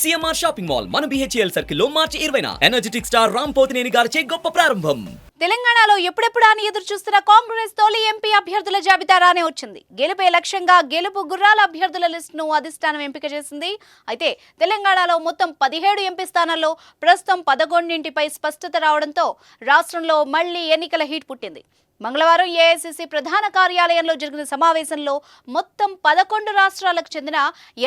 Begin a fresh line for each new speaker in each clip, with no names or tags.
CMR shopping mall మన BHEL సర్కిల్లో మార్చి ఇరవైన. ఎనర్జెటిక్ స్టార్ రామ్ పోతినేని గారిచే గొప్ప ప్రారంభం.
తెలంగాణలో ఎప్పుడెప్పుడా అని ఎదురు చూస్తున్న కాంగ్రెస్ తొలి ఎంపీ అభ్యర్థుల జాబితా రానే వచ్చింది. గెలుపే లక్ష్యంగా గెలుపు గుర్రాల అభ్యర్థుల లిస్టును అధిష్టానం ఎంపిక చేసింది. అయితే తెలంగాణలో మొత్తం పదిహేడు ఎంపీ స్థానాల్లో ప్రస్తుతం పదకొండింటిపై స్పష్టత రావడంతో రాష్ట్రంలో మళ్ళీ ఎన్నికల హీట్ పుట్టింది. మంగళవారం ఏఐసిసి ప్రధాన కార్యాలయంలో జరిగిన సమావేశంలో మొత్తం పదకొండు రాష్ట్రాలకు చెందిన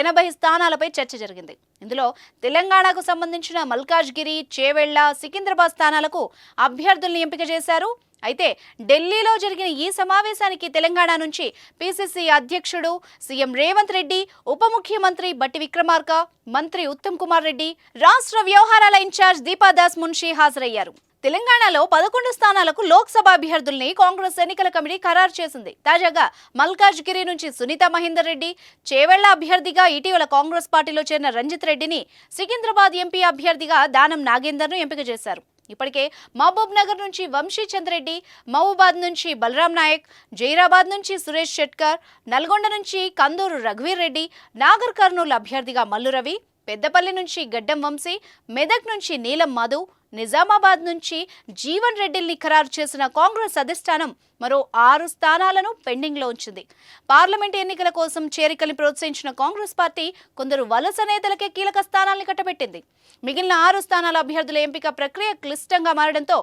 ఎనభై స్థానాలపై చర్చ జరిగింది. ఇందులో తెలంగాణకు సంబంధించిన మల్కాజ్గిరి చేవెళ్ళ సికింద్రాబాద్ స్థానాలకు అభ్యర్థుల్ని ఎంపిక చేశారు. అయితే ఢిల్లీలో జరిగిన ఈ సమావేశానికి తెలంగాణ నుంచి పిసిసి అధ్యక్షుడు సీఎం రేవంత్ రెడ్డి ఉప ముఖ్యమంత్రి బట్టి విక్రమార్క మంత్రి ఉత్తమ్ కుమార్ రెడ్డి రాష్ట్ర వ్యవహారాల ఇన్ఛార్జ్ దీపాదాస్ మున్షి హాజరయ్యారు. తెలంగాణలో పదకొండు స్థానాలకు లోక్సభ అభ్యర్థుల్ని కాంగ్రెస్ ఎన్నికల కమిటీ ఖరారు చేసింది. తాజాగా మల్కాజ్గిరి నుంచి సునీత మహేందర్ రెడ్డి చేవెళ్ళ అభ్యర్థిగా ఇటీవల కాంగ్రెస్ పార్టీలో చేరిన రంజిత్ రెడ్డిని సికింద్రాబాద్ ఎంపీ అభ్యర్థిగా దానం నాగేందర్ను ఎంపిక చేశారు. ఇప్పటికే మహబూబ్ నగర్ నుంచి వంశీ చంద్రెడ్డి మహబూబాద్ నుంచి బలరాం నాయక్ జైరాబాద్ నుంచి సురేష్ షెట్కర్ నల్గొండ నుంచి కందూరు రఘువీర్ రెడ్డి నాగర్ కర్నూలు అభ్యర్థిగా మల్లు రవి పెద్దపల్లి నుంచి గడ్డం వంశీ మెదక్ నుంచి నీలం మధు నిజామాబాద్ నుంచి జీవన్ రెడ్డిల్ని ఖరారు చేసిన కాంగ్రెస్ అధిష్టానం మరో ఆరు స్థానాలను పెండింగ్లో ఉంచింది. పార్లమెంట్ ఎన్నికల కోసం చేరికల్ని ప్రోత్సహించిన కాంగ్రెస్ పార్టీ కొందరు వలస నేతలకే కీలక స్థానాల్ని కట్టబెట్టింది. మిగిలిన ఆరు స్థానాల అభ్యర్థుల ఎంపిక ప్రక్రియ క్లిష్టంగా మారడంతో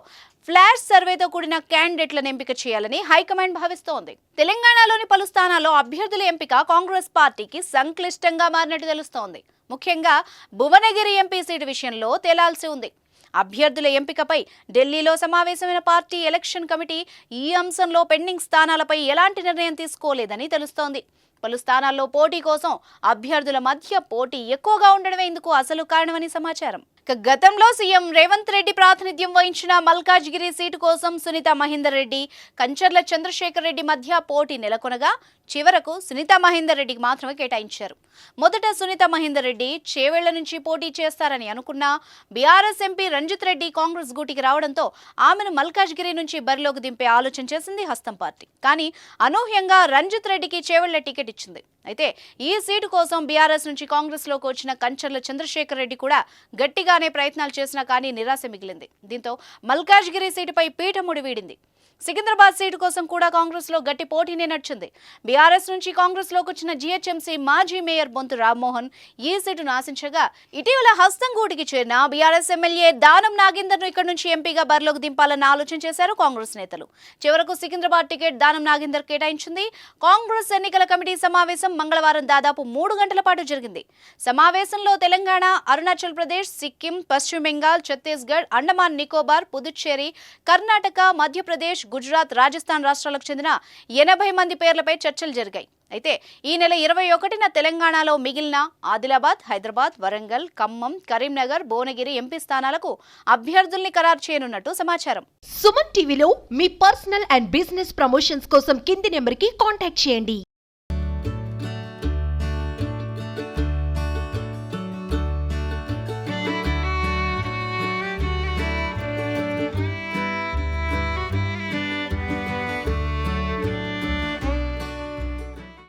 ఫ్లాష్ సర్వేతో కూడిన క్యాండిడేట్లను ఎంపిక చేయాలని హైకమాండ్ భావిస్తోంది. తెలంగాణలోని పలు స్థానాల్లో అభ్యర్థుల ఎంపిక కాంగ్రెస్ పార్టీకి సంక్లిష్టంగా మారినట్టు తెలుస్తోంది. ముఖ్యంగా భువనగిరి ఎంపీ సీటు విషయంలో తేలాల్సి ఉంది. అభ్యర్థుల ఎంపికపై ఢిల్లీలో సమావేశమైన పార్టీ ఎలక్షన్ కమిటీ ఈ అంశంలో పెండింగ్ స్థానాలపై ఎలాంటి నిర్ణయం తీసుకోలేదని తెలుస్తోంది. పలు స్థానాల్లో పోటీ కోసం అభ్యర్థుల మధ్య పోటీ ఎక్కువగా ఉండడమే ఇందుకు అసలు కారణమని సమాచారం. గతంలో సీఎం రేవంత్ రెడ్డి ప్రాతినిధ్యం వహించిన మల్కాజ్గిరి సీటు కోసం సునీత మహేందర్ రెడ్డి కంచర్ల చంద్రశేఖర్ రెడ్డి మధ్య పోటీ నెలకొనగా చివరకు సునీత మహేందర్ రెడ్డికి మాత్రమే కేటాయించారు. మొదట సునీత మహేందర్ రెడ్డి చేవేళ్ళ నుంచి పోటీ చేస్తారని అనుకున్న బీఆర్ఎస్ ఎంపీ రంజిత్ రెడ్డి కాంగ్రెస్ గూటికి రావడంతో ఆమెను మల్కాజ్గిరి నుంచి బరిలోకి దింపే ఆలోచన చేసింది హస్తం పార్టీ. కానీ అనూహ్యంగా రంజిత్ రెడ్డికి చేవేళ్ళ టికెట్ ఇచ్చింది. అయితే ఈ సీటు కోసం బీఆర్ఎస్ నుంచి కాంగ్రెస్లోకి వచ్చిన కంచర్ల చంద్రశేఖర్ రెడ్డి కూడా గట్టిగానే ప్రయత్నాలు చేసినా కానీ నిరాశ మిగిలింది. దీంతో మల్కాజ్గిరి సీటుపై పీఠముడి వీడింది. సికింద్రాబాద్ సీటు కోసం కూడా కాంగ్రెస్లో గట్టి పోటీనే నడిచింది. బీఆర్ఎస్ నుంచి కాంగ్రెస్లోకి వచ్చిన జీహెచ్ఎంసీ మాజీ మేయర్ బొంతు రామ్మోహన్ ఈ సీటును ఆశించగా ఇటీవల హస్తంగూటికి చేరిన బీఆర్ఎస్ ఎమ్మెల్యే దానం నాగేందర్ను ఇక్కడ నుంచి ఎంపీగా బరిలోకి దింపాలని ఆలోచన చేశారు కాంగ్రెస్ నేతలు. చివరకు సికింద్రాబాద్ టికెట్ దానం నాగేందర్ కేటాయించింది. కాంగ్రెస్ ఎన్నికల కమిటీ సమావేశం మంగళవారం దాదాపు మూడు గంటల పాటు జరిగింది. సమావేశంలో తెలంగాణ అరుణాచల్ ప్రదేశ్ సిక్కిం పశ్చిమ బెంగాల్ ఛత్తీస్గఢ్ అండమాన్ నికోబార్ పుదుచ్చేరి కర్ణాటక మధ్యప్రదేశ్ గుజరాత్ రాజస్థాన్ రాష్ట్రాలకు చెందిన ఎనభై మంది పేర్లపై చర్చలు జరిగాయి. అయితే ఈ నెల ఇరవై ఒకటిన తెలంగాణలో మిగిలిన ఆదిలాబాద్ హైదరాబాద్ వరంగల్ ఖమ్మం కరీంనగర్ భువనగిరి ఎంపీ స్థానాలకు అభ్యర్థుల్ని ఖరారు చేయనున్నట్టు సమాచారం.
సుమన్ టీవీలో మీ పర్సనల్ అండ్ బిజినెస్ ప్రమోషన్స్ కోసం కింది నెంబర్కి కాంటాక్ట్ చేయండి.